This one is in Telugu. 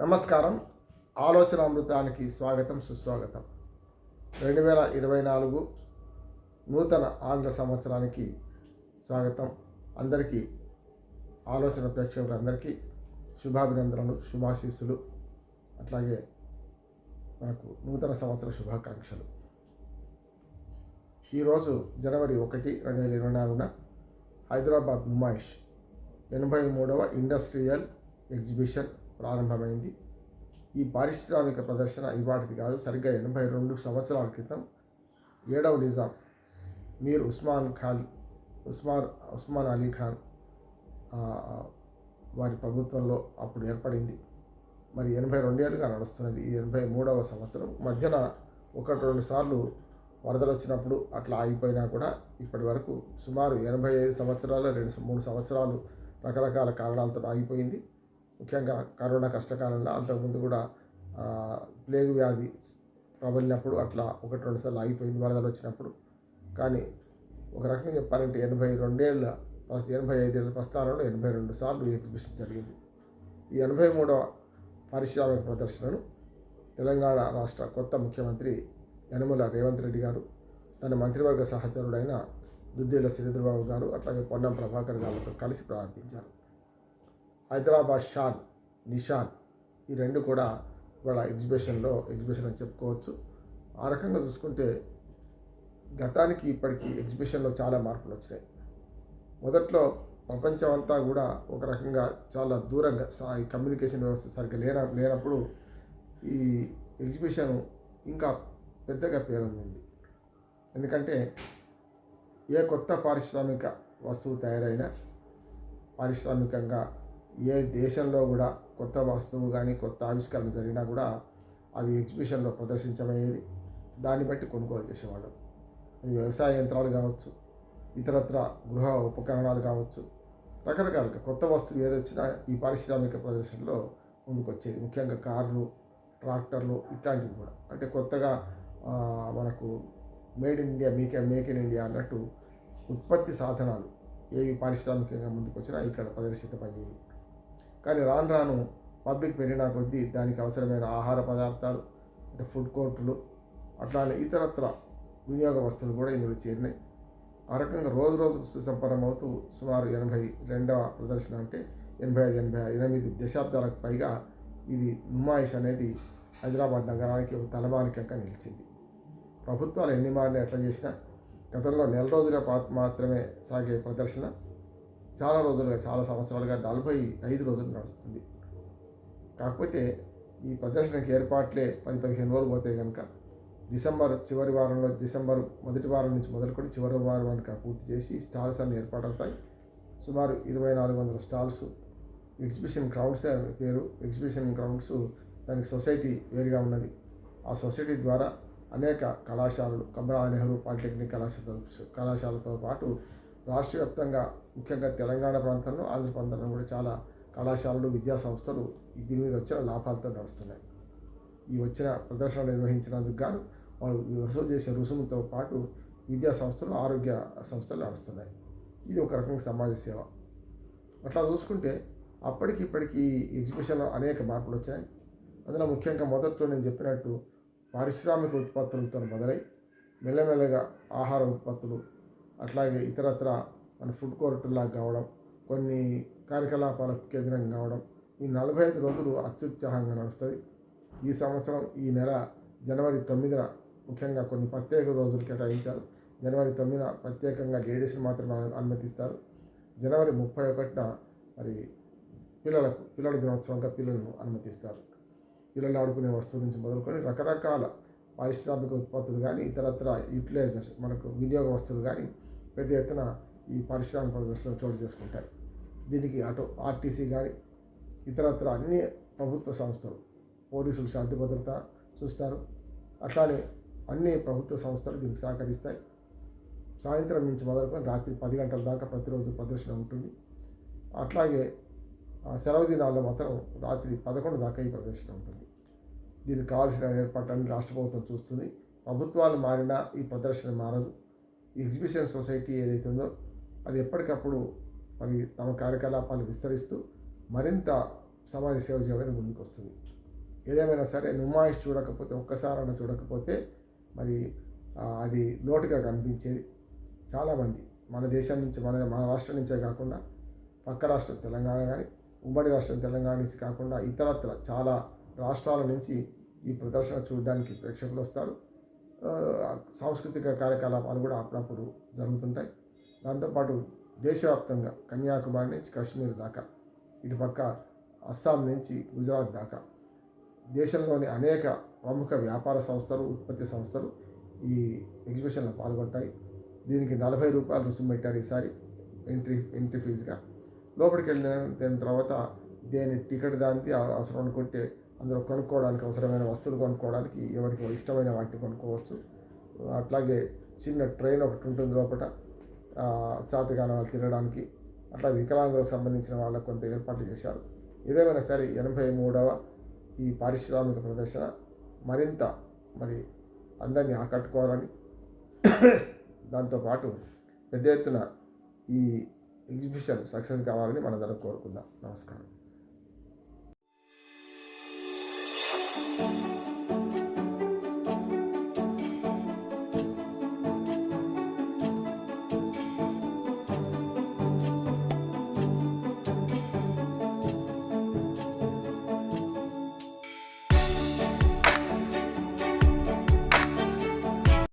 నమస్కారం. ఆలోచన అమృతానికి స్వాగతం సుస్వాగతం. రెండు వేల ఇరవై నాలుగు నూతన ఆంగ్ల సంవత్సరానికి స్వాగతం అందరికీ ఆలోచన ప్రేక్షకులందరికీ శుభాభినందనలు శుభాశీస్సులు అట్లాగే మనకు నూతన సంవత్సర శుభాకాంక్షలు. ఈరోజు జనవరి ఒకటి రెండు వేల ఇరవై నాలుగున హైదరాబాద్ నుమాయిష్ ఎనభై మూడవ ఇండస్ట్రియల్ ఎగ్జిబిషన్ ప్రారంభమైంది. ఈ పారిశ్రామిక ప్రదర్శన ఇవాటిది కాదు సరిగ్గా ఎనభై రెండు సంవత్సరాల క్రితం. ఏడవ నిజాం. మీర్ ఉస్మాన్ ఖాన్ ఉస్మాన్ ఉస్మాన్ అలీ ఖాన్ వారి ప్రభుత్వంలో అప్పుడు ఏర్పడింది. మరి ఎనభై రెండేళ్ళుగా నడుస్తున్నది ఈ ఎనభై మూడవ సంవత్సరం. మధ్యన ఒకటి రెండు సార్లు వరదలు వచ్చినప్పుడు అట్లా ఆగిపోయినా కూడా ఇప్పటి వరకు సుమారు ఎనభై ఐదు సంవత్సరాలు రెండు మూడు సంవత్సరాలు రకరకాల కారణాలతో ఆగిపోయింది. ముఖ్యంగా కరోనా కష్టకాలంలో అంతకుముందు కూడా ప్లేగు వ్యాధి ప్రబలినప్పుడు అట్లా ఒకటి రెండు సార్లు ఆగిపోయింది వరదలు వచ్చినప్పుడు. కానీ ఒక రకంగా చెప్పాలంటే ఎనభై రెండేళ్ళ ప్రస్తు- ఎనభై ఐదేళ్ళ ప్రస్థానంలో ఎనభై రెండు సార్లు ఎగ్జిబిషన్ జరిగింది. ఈ ఎనభై మూడవ పారిశ్రామిక ప్రదర్శనను తెలంగాణ రాష్ట్ర కొత్త ముఖ్యమంత్రి యనమల రేవంత్ రెడ్డి గారు తన మంత్రివర్గ సహచరుడైన దుద్దిళ్ళ శ్రీధరబాబు గారు అట్లాగే పొన్నం ప్రభాకర్ గారితో కలిసి ప్రారంభించారు. హైదరాబాద్ షాన్ నిషాన్ ఈ రెండు కూడా ఇవాళ ఎగ్జిబిషన్లో ఎగ్జిబిషన్ అని చెప్పుకోవచ్చు. ఆ రకంగా చూసుకుంటే గతానికి ఇప్పటికీ ఎగ్జిబిషన్లో చాలా మార్పులు వచ్చినాయి. మొదట్లో ప్రపంచం అంతా కూడా ఒక రకంగా చాలా దూరంగా ఈ కమ్యూనికేషన్ వ్యవస్థ సరిగ్గా లేన లేనప్పుడు ఈ ఎగ్జిబిషన్ ఇంకా పెద్దగా పేరొందింది. ఎందుకంటే ఏ కొత్త పారిశ్రామిక వస్తువు తయారైనా పారిశ్రామికంగా ఏ దేశంలో కూడా కొత్త వస్తువు కానీ కొత్త ఆవిష్కరణ జరిగినా కూడా అది ఎగ్జిబిషన్లో ప్రదర్శించమయ్యేది దాన్ని బట్టి కొనుగోలు చేసేవాళ్ళం. అది వ్యవసాయ యంత్రాలు కావచ్చు ఇతరత్ర గృహ ఉపకరణాలు కావచ్చు రకరకాలుగా కొత్త వస్తువు ఏదొచ్చినా ఈ పారిశ్రామిక ప్రదర్శనలో ముందుకొచ్చేది. ముఖ్యంగా కార్లు ట్రాక్టర్లు ఇట్లాంటివి కూడా. అంటే కొత్తగా మనకు మేడ్ ఇన్ ఇండియా మీకే మేక్ ఇన్ ఇండియా అన్నట్టు ఉత్పత్తి సాధనాలు ఏవి పారిశ్రామికంగా ముందుకొచ్చినా ఇక్కడ ప్రదర్శితమయ్యేవి కానీ రాను రాను పబ్లిక్ పెరిగిన కొద్దీ దానికి అవసరమైన ఆహార పదార్థాలు అంటే ఫుడ్ కోర్టులు అట్లానే ఇతరత్ర వినియోగ వస్తువులు కూడా ఇందులో చేరినాయి. ఆ రకంగా రోజు రోజుకు సుసంపన్నం అవుతూ సుమారు ఎనభై రెండవ ప్రదర్శన అంటే ఎనభై ఐదు ఎనభై ఎనిమిది దశాబ్దాలకు పైగా ఇది నుమాయిష్ అనేది హైదరాబాద్ నగరానికి ఒక తలమానికంగా నిలిచింది. ప్రభుత్వాలు ఎన్ని మారినా ఎట్లా చేసినా గతంలో నెల రోజుల పా- మాత్రమే సాగే ప్రదర్శన. చాలా రోజులుగా చాలా సంవత్సరాలుగా నలభై ఐదు రోజులు నడుస్తుంది. కాకపోతే ఈ ప్రదర్శనకి ఏర్పాట్లే పది పదిహేను రోజులు పోతే కనుక డిసెంబర్ చివరి వారంలో డిసెంబర్ మొదటి వారం నుంచి మొదలుకొని చివరి వారం కనుక పూర్తి చేసి స్టాల్స్ అన్ని ఏర్పాటవుతాయి. సుమారు ఇరవై నాలుగు వందల స్టాల్స్ ఎగ్జిబిషన్ గ్రౌండ్స్ పేరు ఎగ్జిబిషన్ గ్రౌండ్స్ దానికి సొసైటీ వేరుగా ఉన్నది. ఆ సొసైటీ ద్వారా అనేక కళాశాలలు కమలా నెహ్రూ పాలిటెక్నిక్ కళాశాల కళాశాలతో పాటు రాష్ట్ర వ్యాప్తంగా ముఖ్యంగా తెలంగాణ ప్రాంతంలో ఆంధ్ర ప్రాంతంలో కూడా చాలా కళాశాలలు విద్యా సంస్థలు దీని మీద వచ్చిన లాభాలతో నడుస్తున్నాయి. ఈ వచ్చిన ప్రదర్శన నిర్వహించినందుకు గాను వాళ్ళు వసూలు చేసే రుసుముతో పాటు విద్యా సంస్థలు ఆరోగ్య సంస్థలు నడుస్తున్నాయి. ఇది ఒక రకంగా సమాజ సేవ. అట్లా చూసుకుంటే అప్పటికి ఇప్పటికీ ఈ ఎగ్జిబిషన్లో అనేక మార్పులు వచ్చాయి అందులో ముఖ్యంగా మొదట్లో నేను చెప్పినట్టు పారిశ్రామిక ఉత్పత్తులతో మొదలై మెల్లమెల్లగా ఆహార ఉత్పత్తులు అట్లాగే ఇతరత్ర మన ఫుడ్ కోర్టులాగా కావడం కొన్ని కార్యకలాపాలకు కేంద్రం కావడం ఈ నలభై ఐదు రోజులు అత్యుత్సాహంగా నడుస్తుంది. ఈ సంవత్సరం ఈ నెల జనవరి తొమ్మిదిన ముఖ్యంగా కొన్ని ప్రత్యేక రోజులు కేటాయించారు. జనవరి తొమ్మిదిన ప్రత్యేకంగా లేడీస్ని మాత్రమే అనుమతిస్తారు. జనవరి ముప్పై ఒకటిన మరి పిల్లలకు పిల్లల దినోత్సవంగా పిల్లలను అనుమతిస్తారు. పిల్లలు ఆడుకునే వస్తువుల నుంచి మొదలుకొని రకరకాల పారిశ్రామిక ఉత్పత్తులు కానీ ఇతరత్ర యూటిలైజర్స్ మనకు వినియోగ వస్తువులు కానీ పెద్ద ఎత్తున ఈ పారిశ్రామిక ప్రదర్శన చోటు చేసుకుంటాయి దీనికి అటు ఆర్టీసీ కానీ ఇతరత్ర అన్ని ప్రభుత్వ సంస్థలు పోలీసులు శాంతి భద్రత చూస్తారు. అట్లానే అన్ని ప్రభుత్వ సంస్థలు దీనికి సహకరిస్తాయి. సాయంత్రం నుంచి మొదలుకొని రాత్రి పది గంటల దాకా ప్రతిరోజు ప్రదర్శన ఉంటుంది. అట్లాగే ఆ సెలవు దినాల్లో మాత్రం రాత్రి పదకొండు దాకా ఈ ప్రదర్శన ఉంటుంది. దీనికి కావాల్సిన ఏర్పాట్లన్నీ రాష్ట్ర ప్రభుత్వం చూస్తుంది. ప్రభుత్వాలు మారినా ఈ ప్రదర్శన మారదు. ఎగ్జిబిషన్ సొసైటీ ఏదైతే ఉందో అది ఎప్పటికప్పుడు మరి తమ కార్యకలాపాలు విస్తరిస్తూ మరింత సమాజ సేవ చేయడానికి ముందుకు వస్తుంది ఏదేమైనా సరే నుమాయిష్ చూడకపోతే ఒక్కసారైనా చూడకపోతే మరి అది లోటుగా కనిపించేది చాలామంది మన దేశం నుంచి మన మన రాష్ట్రం నుంచే కాకుండా పక్క రాష్ట్రం తెలంగాణ కానీ ఉమ్మడి రాష్ట్రం తెలంగాణ నుంచి కాకుండా ఇతరత్ర చాలా రాష్ట్రాల నుంచి ఈ ప్రదర్శన చూడడానికి ప్రేక్షకులు వస్తారు. సాంస్కృతిక కార్యకలాపాలు కూడా అప్పుడప్పుడు జరుగుతుంటాయి. దాంతోపాటు దేశవ్యాప్తంగా కన్యాకుమారి నుంచి కాశ్మీర్ దాకా ఇటుపక్క అస్సాం నుంచి గుజరాత్ దాకా దేశంలోని అనేక ప్రముఖ వ్యాపార సంస్థలు ఉత్పత్తి సంస్థలు ఈ ఎగ్జిబిషన్లో పాల్గొంటాయి. దీనికి నలభై రూపాయలు రుసుము పెట్టారు ఈసారి ఎంట్రీ ఎంట్రీ ఫీజుగా. లోపలికి వెళ్ళిన దాని తర్వాత దేని టికెట్ దానికి అవసరం అనుకుంటే అందులో కొనుక్కోవడానికి అవసరమైన వస్తువులు కొనుక్కోవడానికి ఎవరికి ఇష్టమైన వాటిని కొనుక్కోవచ్చు. అట్లాగే చిన్న ట్రైన్ ఒకటి ఉంటుంది లోపల చాతగాన వాళ్ళు తిరగడానికి అట్లా వికలాంగులకు సంబంధించిన వాళ్ళకు కొంత ఏర్పాట్లు చేశారు. ఏదేమైనా సరే ఎనభై మూడవ ఈ పారిశ్రామిక ప్రదర్శన మరింత మరి అందరినీ ఆకట్టుకోవాలని దాంతోపాటు పెద్ద ఎత్తున ఈ ఎగ్జిబిషన్ సక్సెస్ కావాలని మనందరం కోరుకుందాం. నమస్కారం.